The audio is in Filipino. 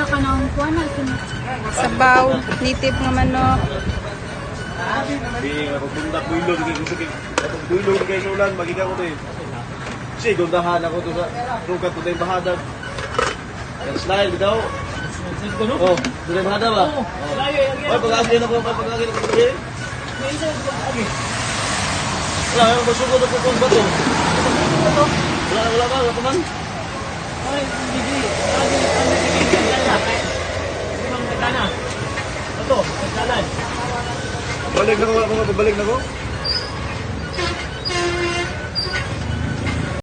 klaro? Nakanang kuha na ito. Sabaw, native nga manok. Hindi, hindi gusto kayo. Puilo, hindi kayo sulan, magiging ako tayo. Kasi, gundahan ako to sa rukat to tayo bahadag. Yan style, bitaw. Oh, to tayo bahadag ba? Oh. Pag-agin ako, pag-agin ako. Wala, masugod ako kung bato. Wala, wala ba, wala pa man? Balik na ko, mga babalik na ko.